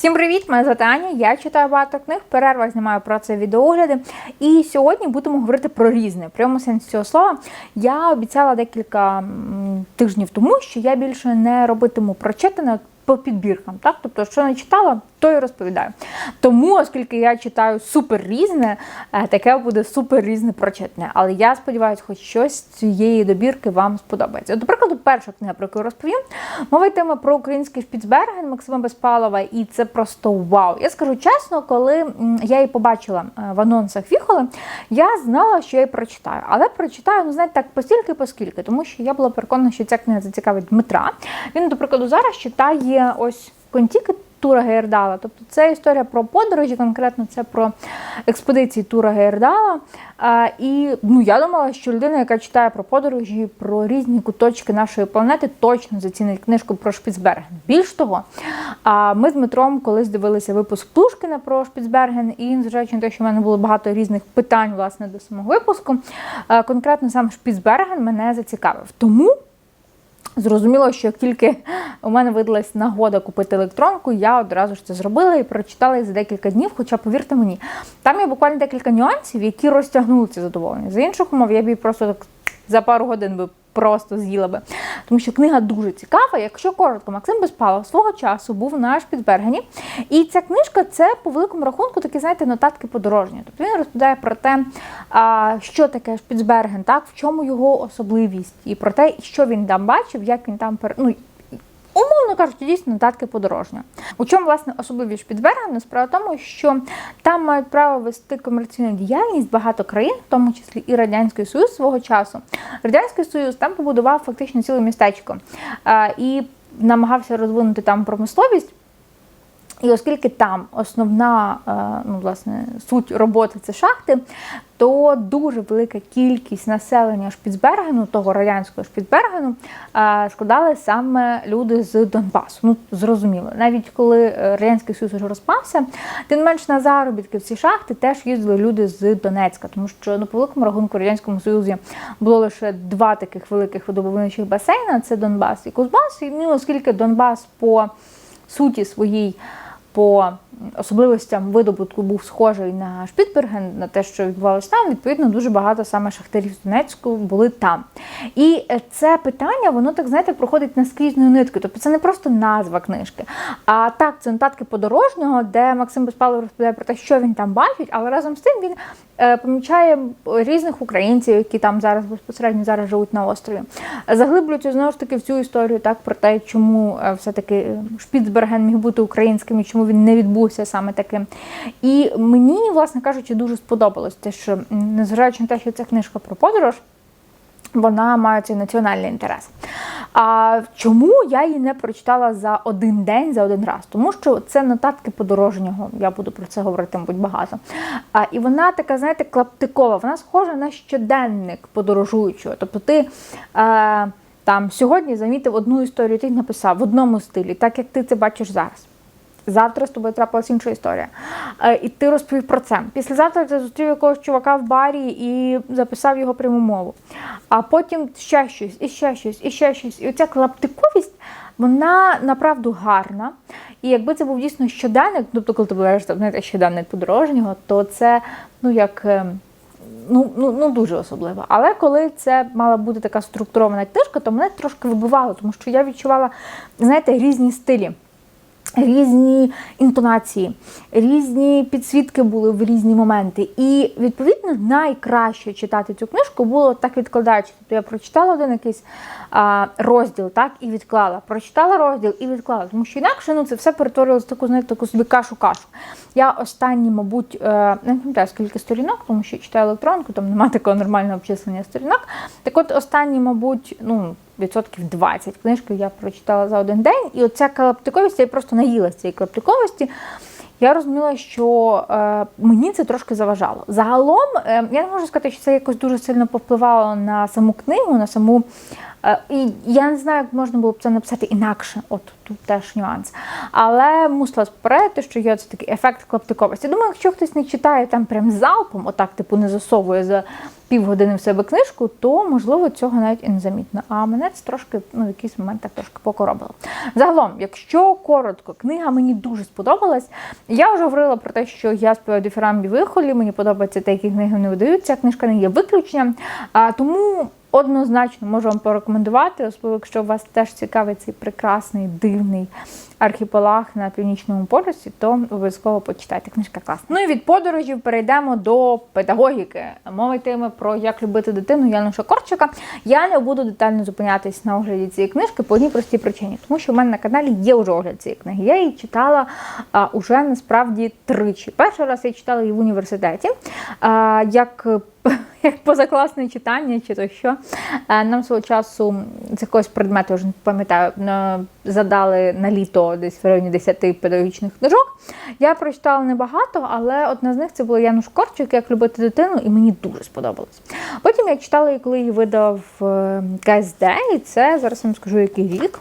Всім привіт! Мене звати Аня, я читаю багато книг, в перервах знімаю про це відеогляди. І сьогодні будемо говорити про різне. В прямому сенсі цього слова я обіцяла декілька тижнів тому, що я більше не робитиму прочитане по підбіркам. Так? Тобто, що не читала, то і розповідаю. Тому, оскільки я читаю супер різне, е, таке буде супер різне прочитане. Але я сподіваюся, хоч щось цієї добірки вам сподобається. До прикладу, перша книга, про яку я розповім, мова йтиме про український Шпіцберген Максима Безпалова, і це просто вау. Я скажу чесно, коли я її побачила е, в анонсах Віхоли, я знала, що я її прочитаю. Але прочитаю, ну знаєте, так постільки поскільки, тому що я була переконана, що ця книга зацікавить Дмитра. Він, до прикладу, зараз читає ось Контіки. Тура Гейрдала. Тобто це історія про подорожі, конкретно це про експедиції Тура Гейрдала. А, і ну, я думала, що людина, яка читає про подорожі, про різні куточки нашої планети, точно зацінить книжку про Шпіцберген. Більш того, а, ми з Дмитром колись дивилися випуск Плушкіна про Шпіцберген, і незважаючи на те, що в мене було багато різних питань власне до самого випуску, конкретно сам Шпіцберген мене зацікавив. Тому. Зрозуміло, що як тільки у мене видалась нагода купити електронку, я одразу ж це зробила і прочитала її за декілька днів. Хоча, повірте мені, там є буквально декілька нюансів, які розтягнули це задоволення. За інших умов я б її просто так за пару годин би просто з'їла би. Тому що книга дуже цікава. Якщо коротко, Максим Безпалов свого часу був на Шпіцбергені. І ця книжка це по великому рахунку такі, знаєте, нотатки подорожні. Тобто він розповідає про те, що таке Шпіцберген, так, в чому його особливість, і про те, що він там бачив, як він там ну, Умовно кажучи, дійсно нотатки подорожнього. У чому власне особливість Шпіцбергена? Справа в тому, що там мають право вести комерційну діяльність багато країн, в тому числі і Радянський Союз свого часу. Радянський Союз там побудував фактично ціле містечко і намагався розвинути там промисловість. І оскільки там основна е, ну, власне, суть роботи це шахти, то дуже велика кількість населення Шпіцбергену, того радянського Шпіцбергену, е, складали саме люди з Донбасу. Ну, зрозуміло, навіть коли е, Радянський Союз вже розпався, тим менш на заробітки в ці шахти теж їздили люди з Донецька, тому що ну, по великому рахунку Радянському Союзі було лише два таких великих видобувничих басейна: це Донбас і Кузбас. І ну, оскільки Донбас по суті своїй по особливостям видобутку був схожий на Шпітберген, на те, що відбувалося там, відповідно, дуже багато саме шахтарів з Донецьку були там. І це питання, воно так, знаєте, проходить наскрізною ниткою. Тобто це не просто назва книжки. А так, це нотатки подорожнього, де Максим Безпалов розповідає про те, що він там бачить, але разом з тим він е, помічає різних українців, які там зараз безпосередньо зараз живуть на острові. Заглиблюється знову ж таки в цю історію так про те, чому е, все-таки Шпіцберген міг бути українським і чому він не відбувся саме таким. І мені, власне кажучи, дуже сподобалось те, що незважаючи на те, що ця книжка про подорож. Вона має цей національний інтерес. А чому я її не прочитала за один день, за один раз? Тому що це нотатки подорожнього, я буду про це говорити, мабуть, багато. А, і вона така, знаєте, клаптикова, вона схожа на щоденник подорожуючого. Тобто ти. А, там сьогодні замітив одну історію, ти написав в одному стилі, так як ти це бачиш зараз. Завтра з тобою трапилася інша історія. Е, і ти розповів про це. Післязавтра ти зустрів якогось чувака в барі і записав його пряму мову. А потім ще щось, і ще щось, і ще щось. І оця клаптиковість, вона направду гарна. І якби це був дійсно щоденник, тобто, коли ти береш знаєте, щоденник подорожнього, то це ну як. е, Ну, ну, ну дуже особливо. Але коли це мала бути така структурована книжка, то мене трошки вибивало, тому що я відчувала, знаєте, різні стилі. Різні інтонації, різні підсвітки були в різні моменти. І, відповідно, найкраще читати цю книжку було так відкладаючи. Тобто я прочитала один якийсь а, розділ, так, і відклала. Прочитала розділ і відклала. Тому що інакше ну, це все перетворювалося в таку, знаєте, таку собі кашу-кашу. Я останні, мабуть, е, не пам'ятаю, скільки сторінок, тому що читаю електронку, там немає такого нормального обчислення сторінок. Так от останні, мабуть, ну відсотків 20 книжки я прочитала за один день, і оця клаптиковість, я просто наїлася цієї клаптиковості. Я розуміла, що е, мені це трошки заважало. Загалом, е, я не можу сказати, що це якось дуже сильно повпливало на саму книгу, на саму. Е, і я не знаю, як можна було б це написати інакше. От тут теж нюанс. Але мусила попередити, що є такий ефект клаптиковості. Думаю, якщо хтось не читає там прям залпом, отак, типу, не засовує за півгодини в себе книжку, то можливо цього навіть і не замітно. А мене це трошки, ну, в якийсь момент так трошки покоробило. Загалом, якщо коротко, книга мені дуже сподобалась. Я вже говорила про те, що я співаю дифірамбі вихолі, мені подобається те, які книги не видаються. Книжка не є виключенням. А, тому. Однозначно можу вам порекомендувати, особливо якщо вас теж цікавить цей прекрасний дивний архіпелаг на північному полюсі, то обов'язково почитайте. Книжка класна. Ну і від подорожів перейдемо до педагогіки. Мова йтиме про як любити дитину Януша Корчика. Я не буду детально зупинятись на огляді цієї книжки по одній простій причині, тому що в мене на каналі є вже огляд цієї книги. Я її читала а, уже насправді тричі. Перший раз я читала її в університеті. А, як як позакласне читання, чи то що. Е, Нам свого часу з якогось предмету, вже не пам'ятаю, задали на літо десь в районі 10 педагогічних книжок. Я прочитала небагато, але одна з них це була Януш Корчик, як любити дитину, і мені дуже сподобалось. Потім я читала коли її видав е, КСД, і це зараз вам скажу, який рік.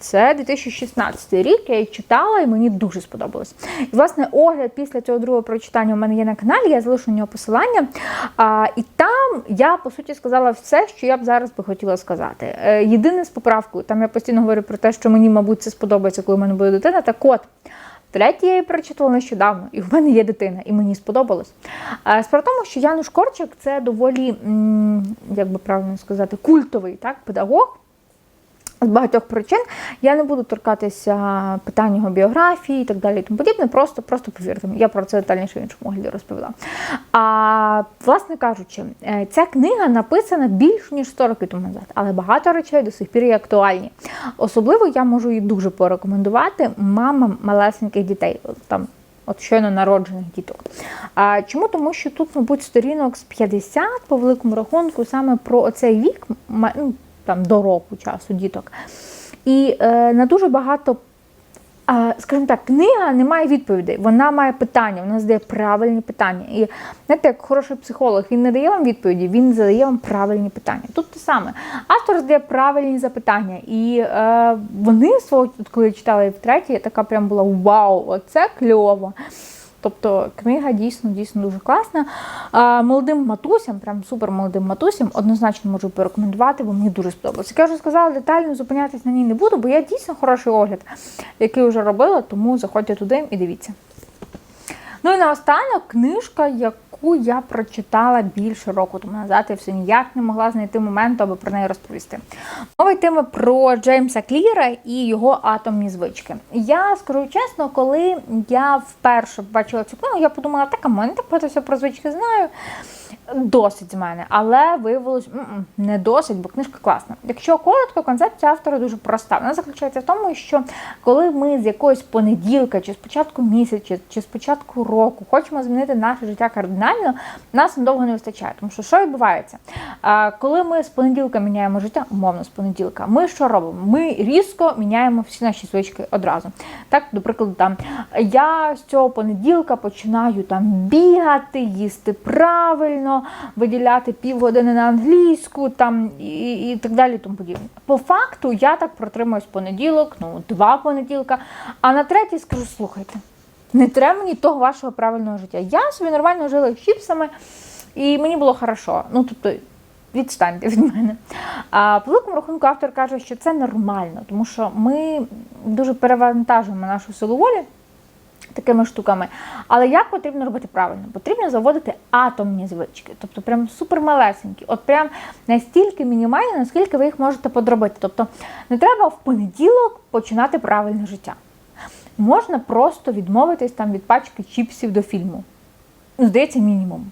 Це 2016 рік, я її читала і мені дуже сподобалось. І, власне, огляд після цього другого прочитання у мене є на каналі, я залишу на нього посилання. А, і там я, по суті, сказала все, що я б зараз би хотіла сказати. Е, єдине з поправкою, там я постійно говорю про те, що мені, мабуть, це сподобається, коли в мене буде дитина. Так от, Третє я її перечитувала нещодавно, і в мене є дитина, і мені сподобалось. Е, Справа в тому, що Януш Корчик це доволі, як би правильно сказати, культовий так, педагог. З багатьох причин я не буду торкатися питань його біографії і так далі і тому подібне. Просто, просто повірте я про це детальніше в іншому огляді розповіла. А власне кажучи, е, ця книга написана більш ніж 100 років тому назад, але багато речей до сих пір є актуальні. Особливо я можу її дуже порекомендувати мамам малесеньких дітей. Там От щойно народжених діток. А чому? Тому що тут, мабуть, сторінок з 50 по великому рахунку саме про оцей вік, ну, там до року часу діток. І е, на дуже багато, е, скажімо так, книга не має відповідей, вона має питання, вона задає правильні питання. І знаєте, як хороший психолог, він не дає вам відповіді, він задає вам правильні питання. Тут те саме. Автор задає правильні запитання. І е, вони свого, коли я читала її втретє, я така прям була вау, оце кльово. Тобто книга дійсно дійсно дуже класна. А, молодим матусям, прям супер молодим матусям, однозначно можу порекомендувати, бо мені дуже сподобалося. Як я вже сказала, детально зупинятись на ній не буду, бо я дійсно хороший огляд, який вже робила, тому заходьте туди і дивіться. Ну і наостанок книжка, яку я прочитала більше року тому назад, я все ніяк не могла знайти моменту, аби про неї розповісти. Мова йтиме про Джеймса Кліра і його атомні звички. Я скажу чесно, коли я вперше бачила цю книгу, я подумала, так, а мене так багато все про звички знаю. Досить з мене, але виявилось м-м, не досить, бо книжка класна. Якщо коротко, концепція автора дуже проста. Вона заключається в тому, що коли ми з якогось понеділка, чи з початку місяця, чи з початку року хочемо змінити наше життя кардинально, нас надовго не вистачає. Тому що що відбувається? Коли ми з понеділка міняємо життя, умовно з понеділка, ми що робимо? Ми різко міняємо всі наші звички одразу. Так, до прикладу, там я з цього понеділка починаю там бігати, їсти правильно, виділяти півгодини на англійську, там і, і так далі. Тому подібне. По факту я так протримуюсь понеділок, ну два понеділка, а на третій скажу, слухайте. Не треба мені того вашого правильного життя. Я собі нормально жила з чіпсами, і мені було хорошо. Ну, тобто, відстаньте від мене. А по великому рахунку автор каже, що це нормально, тому що ми дуже перевантажуємо нашу силу волі такими штуками. Але як потрібно робити правильно? Потрібно заводити атомні звички, тобто прям супермалесенькі, от прям настільки мінімальні, наскільки ви їх можете подробити. Тобто не треба в понеділок починати правильне життя. Можна просто відмовитись там від пачки чіпсів до фільму. Ну, здається, мінімум.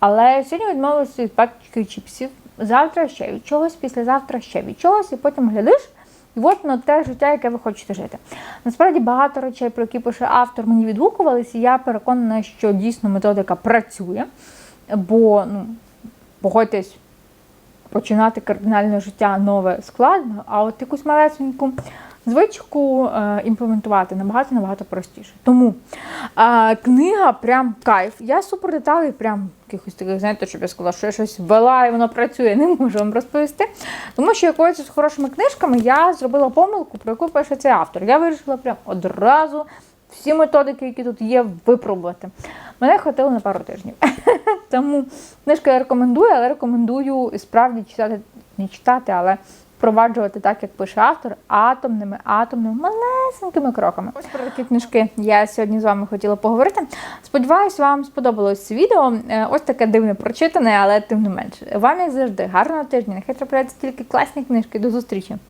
Але сьогодні відмовилися від пачки чіпсів, завтра ще від чогось, післязавтра ще від чогось, і потім глядиш, і от на те життя, яке ви хочете жити. Насправді багато речей, про які пише автор, мені відгукувалися, і я переконана, що дійсно методика працює, бо, ну, погодьтесь, починати кардинальне життя нове складно, а от якусь малесеньку звичку е, імплементувати набагато набагато простіше. Тому е, книга прям кайф. Я супер деталей, прям якихось таких, знаєте, щоб я сказала, що я щось ввела і воно працює, не можу вам розповісти. Тому що якоюсь з хорошими книжками я зробила помилку, про яку пише цей автор. Я вирішила прям одразу всі методики, які тут є, випробувати. Мене хватило на пару тижнів. Тому книжку я рекомендую, але рекомендую справді читати, не читати, але впроваджувати так, як пише автор, атомними, атомними, малесенькими кроками. Ось про такі книжки я сьогодні з вами хотіла поговорити. Сподіваюсь, вам сподобалось це відео. Е, Ось таке дивне прочитане, але тим не менше. Вам, як завжди, гарного тижня. Нехай трапляються тільки класні книжки. До зустрічі!